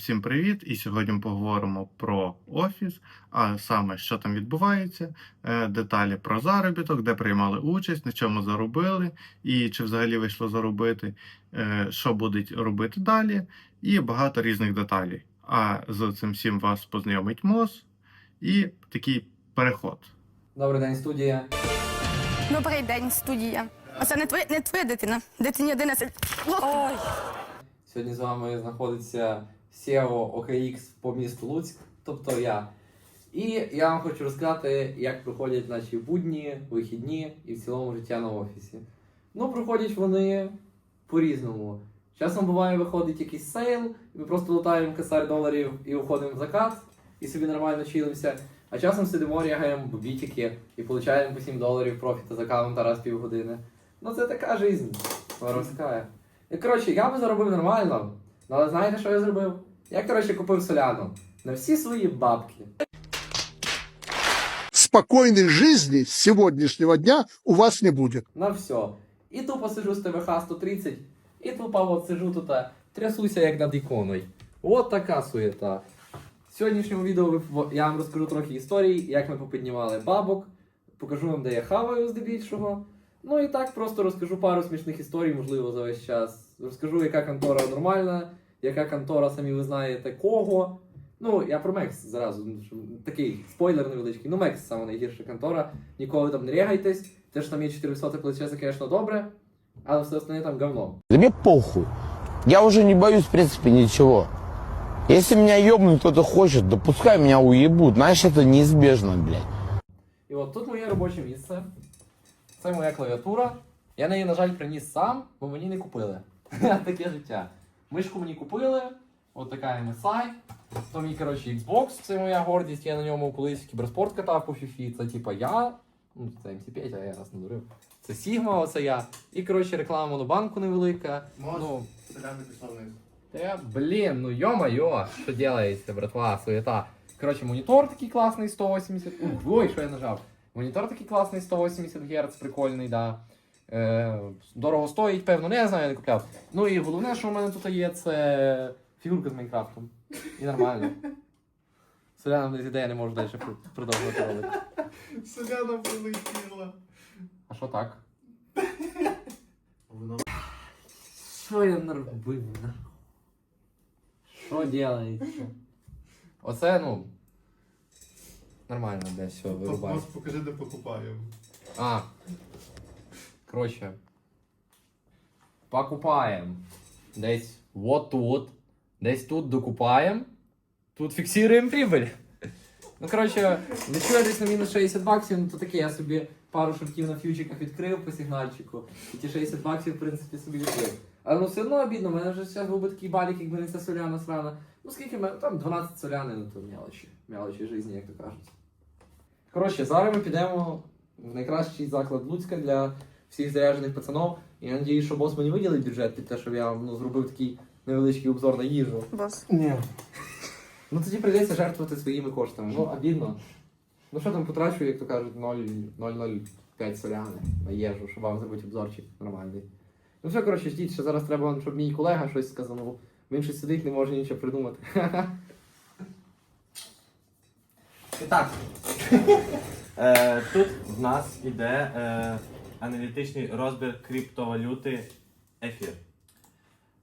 Всім привіт! І сьогодні ми поговоримо про офіс, а саме що там відбувається, е, деталі про заробіток, де приймали участь, на чому заробили, і чи взагалі вийшло заробити, е, що будуть робити далі, і багато різних деталей. А з цим всім вас познайомить МОЗ і такий переход. Добрий день, студія. Добрий день, студія. Оце не твоя, не твоя дитина. Дитині 11. Ой. Сьогодні з вами знаходиться SEO OKX по місту Луцьк, тобто я. І я вам хочу розказати, як проходять наші будні, вихідні і в цілому життя на офісі. Ну, проходять вони по-різному. Часом буває, виходить якийсь сейл, і ми просто лутаємо косарь доларів і уходимо в закат, і собі нормально чилимося. А часом сидимо, рягаємо бітики і получаємо по 7 доларів профіта за аккаунта раз півгодини. Ну це така жизнь. Воровська. Коротше, я би заробив нормально. Ну, але знаєте, що я зробив? Я, коротше, купив соляну на всі свої бабки. спокойной жизни с сегодняшнего дня у вас не будет. На все. І тупо сижу з ТВХ 130, і тупо от сижу тут, трясуся як над іконою. От така суєта. В сьогоднішньому відео я вам розкажу трохи історій, як ми попіднімали бабок, покажу вам, де я хаваю здебільшого. Ну і так просто розкажу пару смішних історій, можливо, за весь час. Розкажу, яка контора нормальна, яка контора, самі ви знаєте, кого. Ну, я про Мекс зразу. ну, Такий спойлер невеличкий. Ну, Мекс саме найгірша контора. Ніколи там не рягайтесь. Те, що там є 400 плече, це, звісно, добре, але все остальне там говно. Да мне похуй. Я уже не боюсь, в принципе, ничего. Если меня ебнуть кто-то хочет, да пускай меня уебут. Знаешь, это неизбежно, блядь. І от тут моє робоче місце. Це моя клавіатура. Я неї, на жаль, приніс сам, бо мені не купили. Таке життя. Мишку мені купили, от така MSI. То мій, коротше, Xbox, це моя гордість, я на ньому колись кіберспорт катав по FIFA. Це типа я. Ну, це MC5, а я раз надурив. Це Sigma, оце я. І, коротше, реклама монобанку невелика. Ну, Та, блін, ну йо-моє, що делається, братва, суєта. Коротше, монітор такий класний 180. Ой, що я нажав. Монітор такий класний 180 Гц, прикольний, да. Е, дорого стоїть, певно, не знаю, я не купляв. Ну і головне, що в мене тут є, це фігурка з Майнкрафтом. І нормально. Селянам десь ідея не можу далі пр- продовжувати робити. Селяна прилетіла. А що так? Що я наробив? Що делається? Оце, ну. Нормально десь все вирубає. покажи, де покупаємо. А. Коротше. Покупаємо. Десь вот тут. Десь тут докупаємо. Тут фіксуємо прибыль. Ну, коротше, лечу я десь на мінус 60 баксів, ну то таке, я собі пару шортів на фьючиках відкрив по сигнальчику. І ті 60 баксів, в принципі, собі відкрив. Але ну все одно обідно, в мене вже зараз був би такий балік, якби не ця соляна срана. Ну скільки мене? Там 12 соляни, ну то мелочі. Мелочі житті, як то кажуть. Коротше, зараз ми підемо в найкращий заклад Луцька для всіх заряджених пацанов. Я надію, що бос мені виділить бюджет під те, щоб я ну, зробив такий невеличкий обзор на їжу. Бос. Ні. Ну тоді прийдеться жертвувати своїми коштами. Ну, обідно. Ну що там потрачу, як то кажуть, 0,005 соляни на їжу, щоб вам зробити обзорчик нормальний. Ну все, коротше, ждіть, що зараз треба, щоб мій колега щось сказав. Він щось сидить, не може нічого придумати. І так. Е, тут в нас іде е, аналітичний розбір криптовалюти ефір.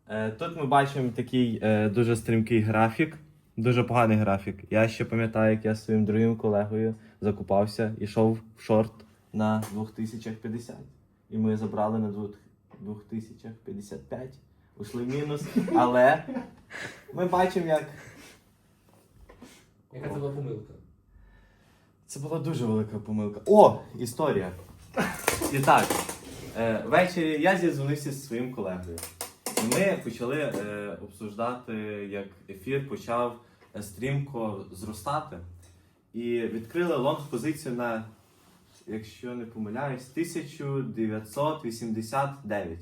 Е, тут ми бачимо такий е, дуже стрімкий графік, дуже поганий графік. Я ще пам'ятаю, як я зі своїм другим колегою закупався і йшов в шорт на 2050. І ми забрали на 2055. Ушли в мінус. Але ми бачимо, як Яка це була помилка? Це була дуже велика помилка. О, історія. І так, е, ввечері я зізвонився зі своїм колегою. Ми почали е, обсуждати, як ефір почав е, стрімко зростати. І відкрили лонг позицію на, якщо не помиляюсь, 1989.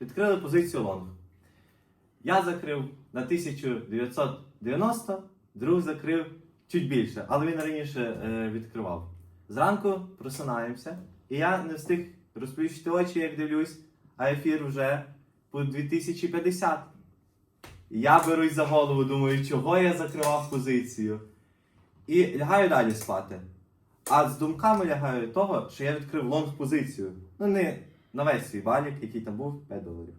Відкрили позицію лонг. Я закрив на 1990, друг закрив чуть більше, але він раніше е, відкривав. Зранку просинаємося, і я не встиг розплющити очі, як дивлюсь, а ефір вже по 2050. Я берусь за голову, думаю, чого я закривав позицію. І лягаю далі спати. А з думками лягаю того, що я відкрив лонг позицію. Ну не на весь свій балік, який там був 5 доларів.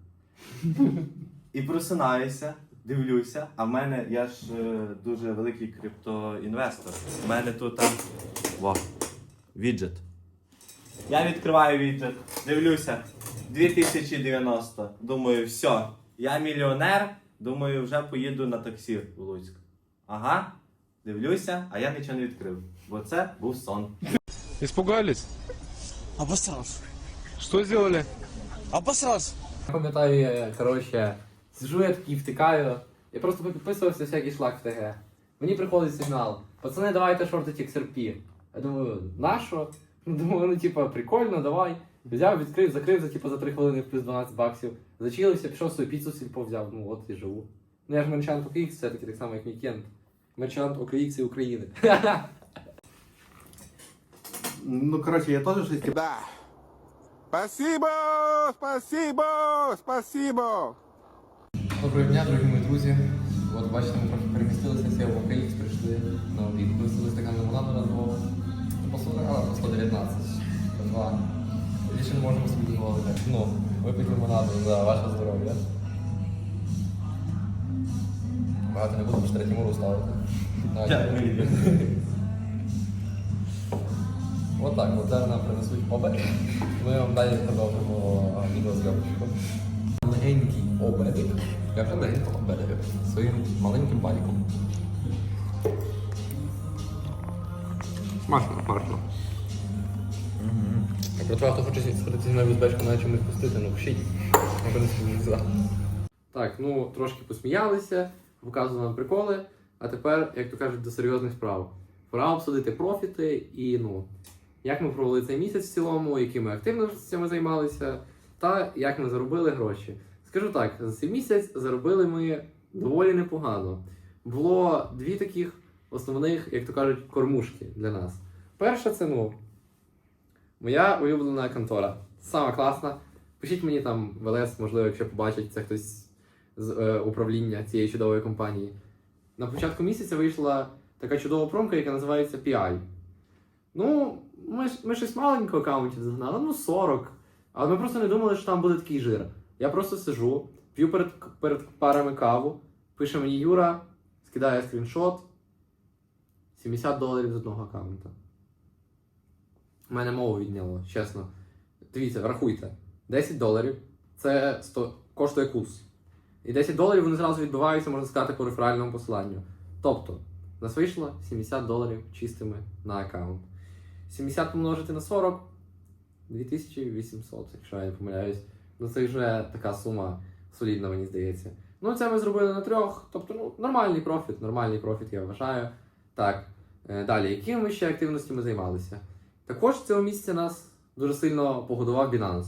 І просинаюся, дивлюся, а в мене я ж е, дуже великий криптоінвестор. У мене тут там во, віджит. Я відкриваю віджит, дивлюся, 2090. Думаю, все, я мільйонер. Думаю, вже поїду на таксі в Луцьк. Ага, дивлюся, а я нічого не відкрив. Бо це був сон. Испугались? Обосрался. Что сделали? Обосрался. Я пам'ятаю, я, коротше, сижу я такий втикаю. Я просто підписувався всякий шлак в ТГ. Мені приходить сигнал. Пацани, давайте шортити XRP. Я думаю, нащо? Ну, Думаю, ну типа, прикольно, давай. Взяв, відкрив, закрив за типу, за 3 хвилини плюс 12 баксів. Зачилився, пішов свою піцу сільпо взяв. Ну от і живу. Ну я ж мерчант OKX, все таки так само, як мій кент. Мерчант OKX і України. Ну, коротше, я теж щось Да. Спасибо, спасибо, спасибо. Доброго дня, дорогі мої друзі. От бачите, 19. Два. Більше не можемо собі дозволити. Ну, випити лимонаду за ваше здоров'я. Багато не буду, бо ж третьому муру ставити. Дякую. От зараз нам принесуть обед. Ми вам далі продовжимо відеозйомочку. Легенький обедик. Я вже легенько обедаю своїм маленьким баніком. Смачно, смачно. А те, хто хоче сходити зі мною в узбечку, на чомусь пустити, ну пишіть. Може не скажу Так, ну трошки посміялися, показували вам приколи, а тепер, як то кажуть, до серйозних справ. Пора обсудити профіти і ну, як ми провели цей місяць в цілому, якими активностями займалися, та як ми заробили гроші. Скажу так, за цей місяць заробили ми доволі непогано. Було дві таких основних, як то кажуть, кормушки для нас. Перша це ну, моя улюблена контора. Сама класна. Пишіть мені там в ЛС, можливо, якщо побачить це хтось з е, управління цієї чудової компанії. На початку місяця вийшла така чудова промка, яка називається PI. Ну, ми, ми щось маленько аккаунтів загнали, ну 40. Але ми просто не думали, що там буде такий жир. Я просто сижу, п'ю перед, перед парами каву, пише мені Юра, скидає скріншот. 70 доларів з одного аккаунта. У мене мову відняло, чесно. Дивіться, рахуйте. 10 доларів це 100, коштує курс. І 10 доларів вони зразу відбиваються, можна сказати, по реферальному посиланню. Тобто, нас вийшло 70 доларів чистими на аккаунт. 70 помножити на 40 2800, якщо я не помиляюсь. Ну це вже така сума солідна, мені здається. Ну, це ми зробили на трьох. Тобто, ну, нормальний профіт, нормальний профіт, я вважаю. Так. е, Далі, якими ще активностями займалися? Також цього місяця нас дуже сильно погодував Binance.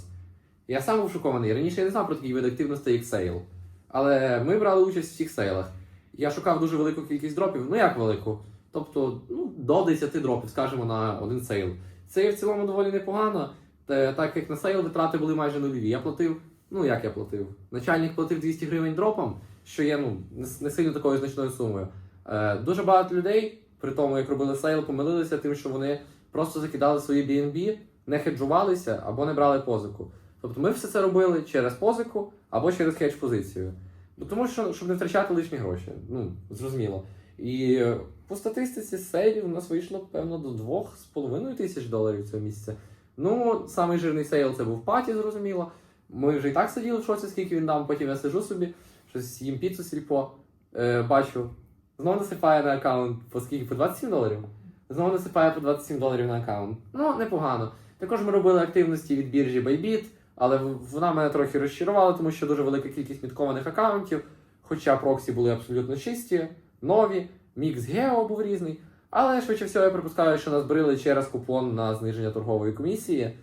Я сам був шокований. Раніше я не знав про такий вид активності, як сейл. Але ми брали участь в всіх сейлах. Я шукав дуже велику кількість дропів. Ну як велику? Тобто, ну, до 10 дропів, скажімо, на один сейл. Це є в цілому доволі непогано. Та, так як на сейл витрати були майже нульові. Я платив, ну як я платив? Начальник платив 200 гривень дропом, що є ну, не сильно такою значною сумою. Е, дуже багато людей, при тому, як робили сейл, помилилися тим, що вони просто закидали свої BNB, не хеджувалися або не брали позику. Тобто ми все це робили через позику або через хедж позицію. Ну, тому що, щоб не втрачати лишні гроші. Ну, зрозуміло. І по статистиці сейлів у нас вийшло, певно, до 2,5 тисяч доларів цього місяця. Ну, самий жирний сейл це був паті, зрозуміло. Ми вже і так сиділи в шоці, скільки він дав, потім я сижу собі, щось їм піцу сільпо, е, бачу. Знову насипає на аккаунт по скільки? По 27 доларів? Знову насипає по 27 доларів на аккаунт. Ну, непогано. Також ми робили активності від біржі Bybit, але вона мене трохи розчарувала, тому що дуже велика кількість міткованих аккаунтів, хоча проксі були абсолютно чисті, нові, мікс Гео був різний. Але швидше всього я припускаю, що нас брили через купон на зниження торгової комісії.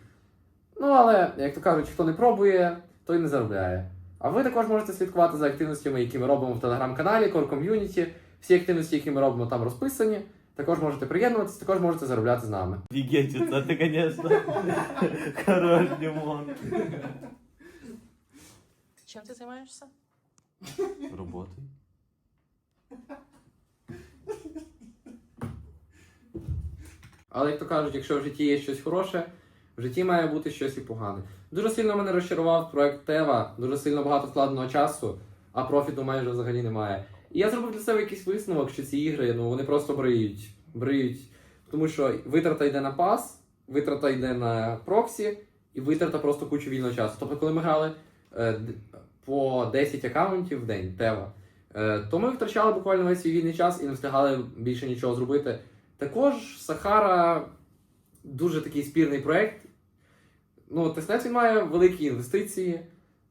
Ну, але, як то кажуть, хто не пробує, той не заробляє. А ви також можете слідкувати за активностями, які ми робимо в телеграм-каналі Core Community. Всі активності, які ми робимо, там розписані. Також можете приєднуватися, також можете заробляти з нами. Офігеть, це ти, звісно. Хорош, Дімон. Чим ти займаєшся? Роботи. Але як то кажуть, якщо в житті є щось хороше, в житті має бути щось і погане. Дуже сильно мене розчарував проект Тева, дуже сильно багато вкладеного часу, а профіту майже взагалі немає. І я зробив для себе якийсь висновок, що ці ігри ну вони просто бриють. Бриють. Тому що витрата йде на пас, витрата йде на проксі, і витрата просто кучу вільного часу. Тобто, коли ми грали е, по 10 аккаунтів в день, Тева, е, то ми втрачали буквально весь свій вільний час і не встигали більше нічого зробити. Також Сахара дуже такий спірний проєкт. Ну, Теснет він має великі інвестиції.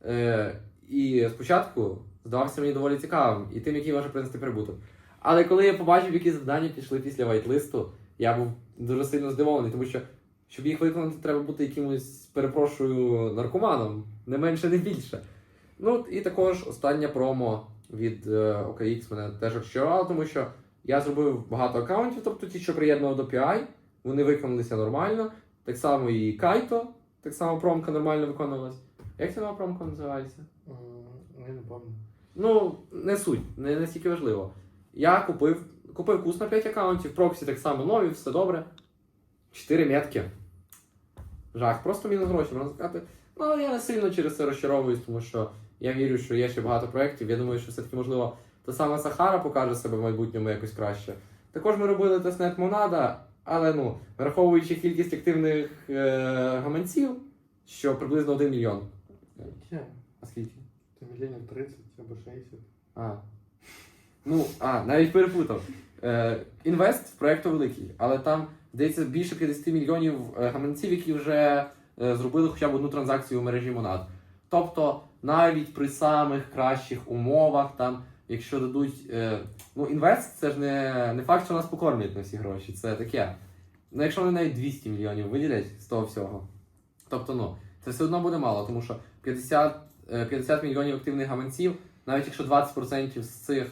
Е, і спочатку здавався мені доволі цікавим і тим, який може принести прибуток. Але коли я побачив, які завдання пішли після вайтлисту, я був дуже сильно здивований, тому що щоб їх виконати, треба бути якимось, перепрошую, наркоманом, не менше, не більше. Ну і також остання промо від е, OKX мене теж розчарувало, тому що я зробив багато аккаунтів, тобто ті, що приєднував до PI, вони виконалися нормально. Так само і Кайто, так само промка нормально виконувалась. Як ця нова промка називається? Я не пам'ятаю. Ну, не суть, не настільки важливо. Я купив, купив курс на 5 аккаунтів, проксі так само нові, все добре. 4 метки. Жах, просто мінус гроші, можна сказати. Ну, але я не сильно через це розчаровуюсь, тому що я вірю, що є ще багато проєктів. Я думаю, що все-таки, можливо, та сама Сахара покаже себе в майбутньому якось краще. Також ми робили тестнет Монада, але ну, враховуючи кількість активних е- гаманців, що приблизно 1 мільйон. А скільки? Це мільйонів 30 або 60. А. Ну, а, навіть перепутав. Е, інвест в проєкту великий, але там здається більше 50 мільйонів е, гаманців, які вже е, зробили хоча б одну транзакцію у мережі Монад. Тобто, навіть при самих кращих умовах, там, якщо дадуть. Е, ну, інвест це ж не, не факт, що нас покормлять на всі гроші. Це таке. Ну, якщо вони навіть 200 мільйонів виділять з того всього. Тобто, ну, це все одно буде мало, тому що 50, е, 50 мільйонів активних гаманців, навіть якщо 20% з цих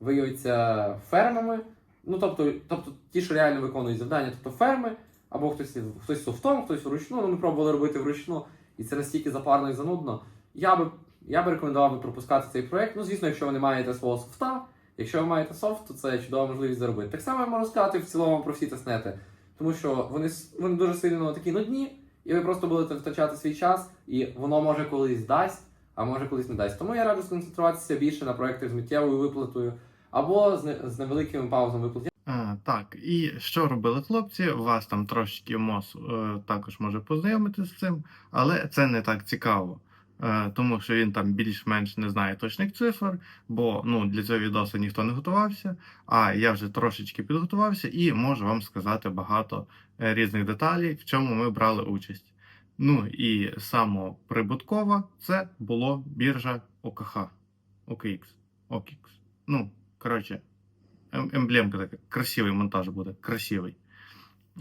виявиться фермами, ну тобто, тобто ті, що реально виконують завдання, тобто ферми, або хтось, хтось софтом, хтось вручну, ну ми пробували робити вручну, і це настільки запарно і занудно. Я би, я би рекомендував би пропускати цей проект. Ну, звісно, якщо ви не маєте свого софта, якщо ви маєте софт, то це чудова можливість заробити. Так само я можу сказати в цілому про всі тестнети, тому що вони, вони дуже сильно такі нудні, і ви просто будете втрачати свій час, і воно може колись дасть, а може колись не дасть. Тому я раджу сконцентруватися більше на проєктах з миттєвою виплатою або з, не- з невеликими паузами виплат. А, так, і що робили хлопці? Вас там трошечки МОЗ е, також може познайомитися з цим, але це не так цікаво. Е, тому що він там більш-менш не знає точних цифр, бо ну, для цього відосу ніхто не готувався. А я вже трошечки підготувався і можу вам сказати багато е, різних деталей, в чому ми брали участь. Ну і самоприбуткова це було біржа ОКХ, OKX, OKX. Ну, коротше, Ем- емблемка така, красивий монтаж буде, красивий.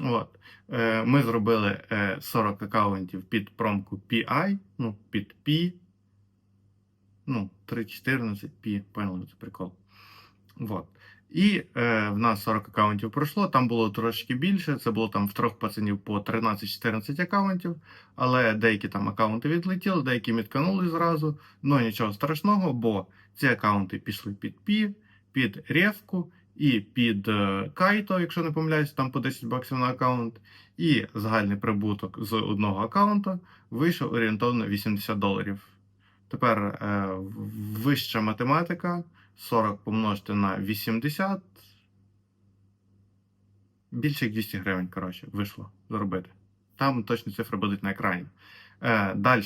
От. Е, ми зробили е, 40 аккаунтів під промку PI, ну, під P. Ну, 3.14 P, поняли, це прикол. От. І е, в нас 40 аккаунтів пройшло, там було трошки більше, це було там в трьох пацанів по 13-14 аккаунтів, але деякі там аккаунти відлетіли, деякі мітканули зразу. Ну нічого страшного, бо ці аккаунти пішли під P, під Ревку і під е, Кайто, якщо не помиляюсь, там по 10 баксів на аккаунт. І загальний прибуток з одного аккаунту вийшов орієнтовно 80 доларів. Тепер е, вища математика 40 помножити на 80. Більше як 200 гривень, коротше, вийшло заробити. Там точні цифри будуть на екрані. Е, Далі.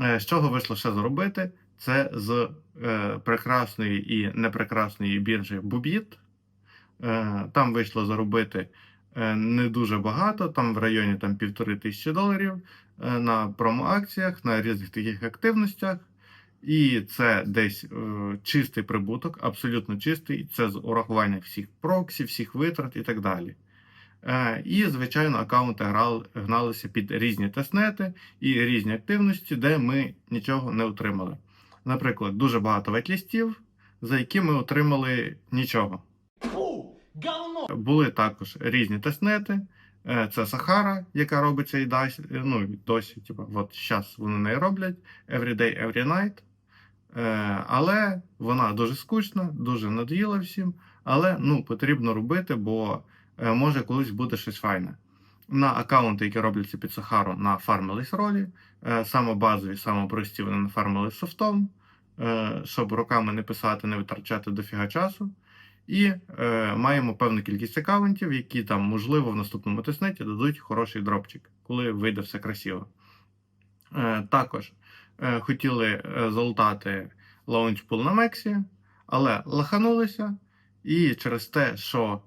Е, з чого вийшло ще заробити? Це з е, прекрасної і непрекрасної біржі Bubit. Е, там вийшло заробити е, не дуже багато, там в районі півтори тисячі доларів е, на промоакціях, на різних таких активностях. І це десь е, чистий прибуток, абсолютно чистий. Це з урахуванням всіх проксі, всіх витрат і так далі. Е, і, звичайно, аккаунти грали, гналися під різні тестнети і різні активності, де ми нічого не отримали. Наприклад, дуже багато ветлістів, за які ми отримали нічого. Були також різні тестнети. Е, Це Сахара, яка робиться і досі, ну, досі, типу, от зараз вони неї роблять. Every day, every night. Е, але вона дуже скучна, дуже надоїла всім. Але ну, потрібно робити, бо е, може колись буде щось файне. На аккаунти, які робляться під Сахару, нафармились ролі. Е, саме базові, саме прості вони нафармили софтом, щоб роками не писати, не витрачати дофіга часу. І е, маємо певну кількість аккаунтів, які там, можливо, в наступному тиснеті дадуть хороший дропчик, коли вийде все красиво. Е, також хотіли е, залутати лаунчпул на Мексі, але лаханулися. І через те, що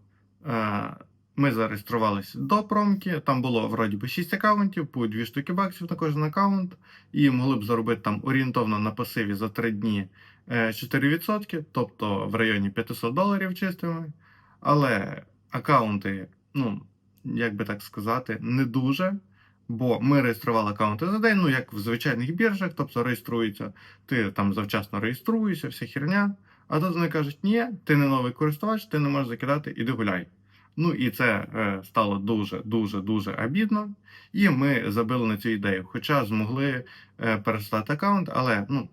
е, ми зареєструвалися до промки, там було вроді би 6 аккаунтів, по 2 штуки баксів на кожен аккаунт, і могли б заробити там орієнтовно на пасиві за 3 дні е, 4%, тобто в районі 500 доларів чистими. Але аккаунти, ну, як би так сказати, не дуже. Бо ми реєстрували аккаунти за день, ну як в звичайних біржах, тобто реєструється, ти там завчасно реєструєшся, вся херня. А тут вони кажуть, ні, ти не новий користувач, ти не можеш закидати, іди гуляй. Ну і це е, стало дуже, дуже, дуже обідно. І ми забили на цю ідею. Хоча змогли е, перестати аккаунт, але ну,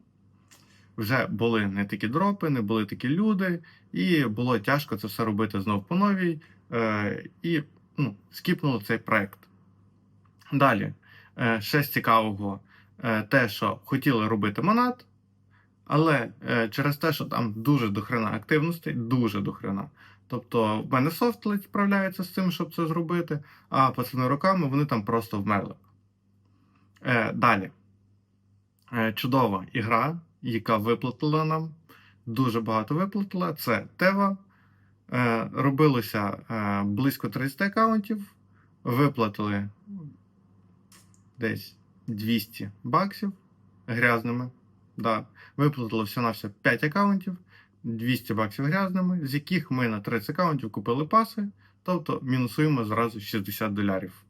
вже були не такі дропи, не були такі люди, і було тяжко це все робити знов по новій. Е, і ну, скіпнули цей проект. Далі, е, ще з цікавого, е, те, що хотіли робити монат, але е, через те, що там дуже дохрена активностей, дуже дохрена. Тобто в мене софт ледь справляється з цим, щоб це зробити, а пацани руками вони там просто вмерли. Далі. Чудова ігра, яка виплатила нам, дуже багато виплатила. Це Тева. Робилося близько 30 аккаунтів, виплатили десь 200 баксів грязними. Да. Виплатили всього на все 5 аккаунтів, 200 баксів грязними, з яких ми на 30 аккаунтів купили паси, тобто мінусуємо зразу 60 долярів.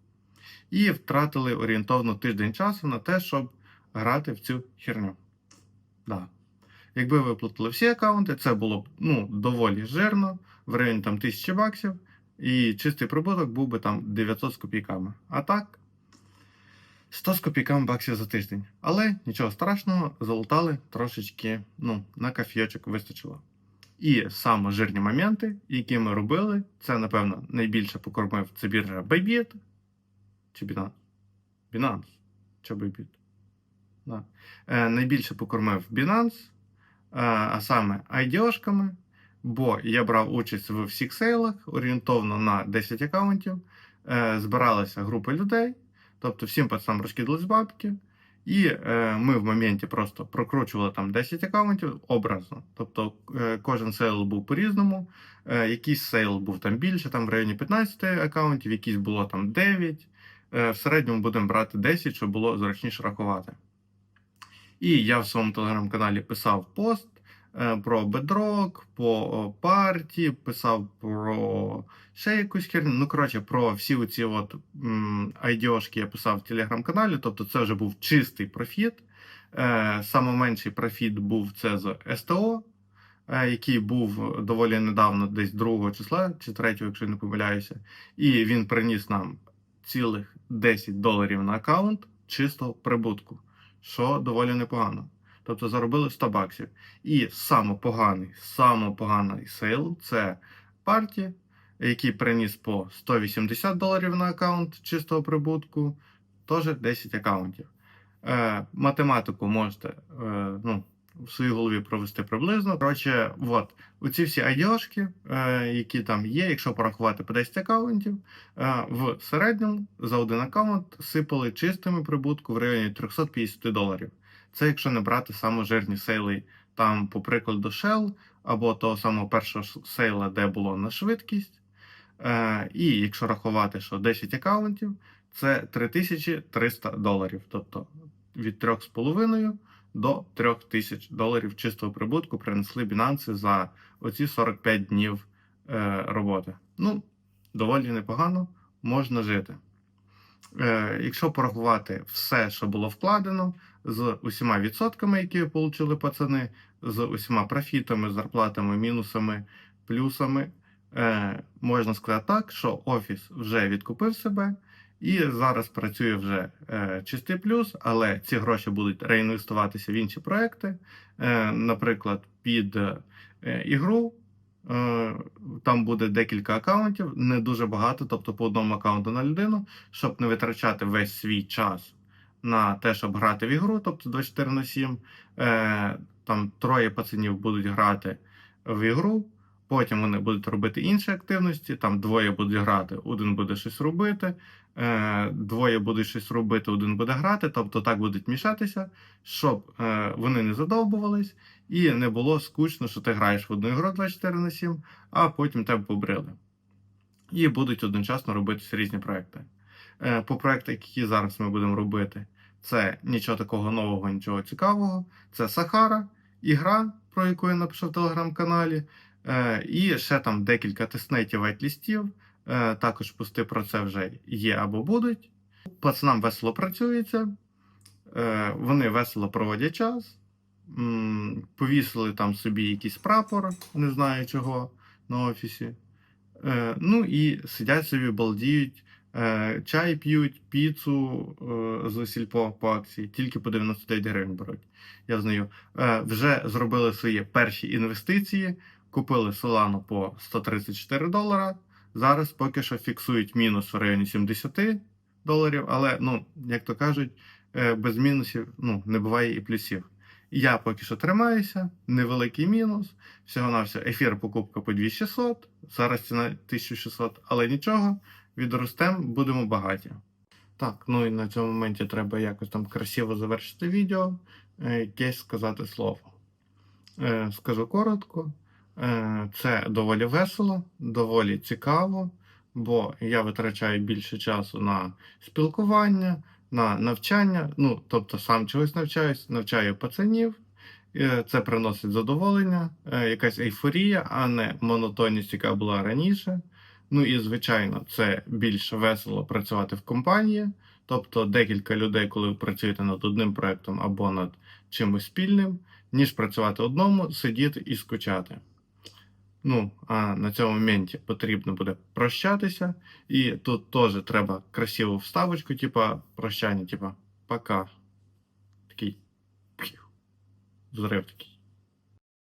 І втратили орієнтовно тиждень часу на те, щоб грати в цю херню. Да. Якби виплатили всі аккаунти, це було б ну, доволі жирно, в районі там 1000 баксів, і чистий прибуток був би там 900 з копійками. А так, 100 з копійками баксів за тиждень. Але нічого страшного, залутали трошечки, ну, на кафійочок вистачило. І саме жирні моменти, які ми робили, це, напевно, найбільше покормив це біржа Bybit чи Binance? Binance чи Bybit? Да. Е, найбільше покормив Binance, е, а саме IDO-шками, бо я брав участь в всіх сейлах орієнтовно на 10 аккаунтів. Е, збиралася група людей. Тобто всім пацанам розкидались бабки, і е, ми в моменті просто прокручували там 10 аккаунтів образно. Тобто е, кожен сейл був по-різному. Е, якийсь сейл був там більше, там в районі 15 аккаунтів, якийсь було там 9. Е, в середньому будемо брати 10, щоб було зручніше рахувати. І я в своєму телеграм-каналі писав пост про бедрок, по парті, писав про ще якусь херню. Ну, коротше, про всі оці от айдіошки я писав в телеграм-каналі, тобто це вже був чистий профіт. Е, Саме менший профіт був це з СТО, е, який був доволі недавно, десь 2 числа чи 3, якщо не помиляюся. І він приніс нам цілих 10 доларів на аккаунт чистого прибутку, що доволі непогано. Тобто заробили 100 баксів. І саме поганий, сейл це партія, який приніс по 180 доларів на аккаунт чистого прибутку, теж 10 аккаунтів. Е, математику можете е, ну, в своїй голові провести приблизно. Коротше, от, оці всі айдіошки, е, які там є, якщо порахувати по 10 аккаунтів, е, в середньому за один аккаунт сипали чистими прибутку в районі 350 доларів. Це якщо не брати саме жирні сейли, там, по прикладу, Shell, або того самого першого сейла, де було на швидкість. Е, і якщо рахувати, що 10 аккаунтів, це 3300 доларів. Тобто від 3,5 до 3000 доларів чистого прибутку принесли Binance за оці 45 днів е, роботи. Ну, доволі непогано, можна жити. Е, якщо порахувати все, що було вкладено, з усіма відсотками, які отримали пацани, з усіма профітами, зарплатами, мінусами, плюсами, е, можна сказати так, що офіс вже відкупив себе, І зараз працює вже е, чистий плюс, але ці гроші будуть реінвестуватися в інші проекти. Е, наприклад, під е, ігру. Е, там буде декілька акаунтів, не дуже багато, тобто по одному акаунту на людину, щоб не витрачати весь свій час на те, щоб грати в ігру, тобто 24 на 7. Е, там троє пацанів будуть грати в ігру, потім вони будуть робити інші активності, там двоє будуть грати, один буде щось робити, е, двоє будуть щось робити, один буде грати, тобто так будуть мішатися, щоб е, вони не задовбувались і не було скучно, що ти граєш в одну ігру 24 на 7, а потім тебе побрили. І будуть одночасно робитися різні проекти. Е, По проектах, які зараз ми будемо робити, це нічого такого нового, нічого цікавого. Це Сахара, ігра, про яку я напишу в телеграм-каналі. Е, І ще там декілька тестнетів вайтлістів. Е, Також пости про це вже є або будуть. Пацанам весело працюється, е, вони весело проводять час. М, Повісили там собі якийсь прапор, не знаю чого, на офісі. Е, Ну і сидять собі, балдіють, чай п'ють, піцу е, з сільпо по акції, тільки по 99 гривень беруть. Я знаю. Е, Вже зробили свої перші інвестиції, купили Solana по 134 долара. Зараз поки що фіксують мінус в районі 70 доларів, але, ну, як то кажуть, е, без мінусів ну, не буває і плюсів. Я поки що тримаюся, невеликий мінус. Всього на все ефір покупка по 2600, зараз ціна 1600, але нічого, відростемо, будемо багаті. Так, ну і на цьому моменті треба якось там красиво завершити відео, е, якесь сказати слово. Е, Скажу коротко, Е, це доволі весело, доволі цікаво, бо я витрачаю більше часу на спілкування, на навчання. Ну, тобто сам чогось навчаюсь, навчаю пацанів. Це приносить задоволення, якась ейфорія, а не монотонність, яка була раніше. Ну і звичайно, це більш весело працювати в компанії. Тобто декілька людей, коли ви працюєте над одним проектом або над чимось спільним, ніж працювати одному, сидіти і скучати. Ну, а на цьому моменті потрібно буде прощатися, і тут теж треба красиву вставочку, типа прощання, типа пока. Такий взрив такий.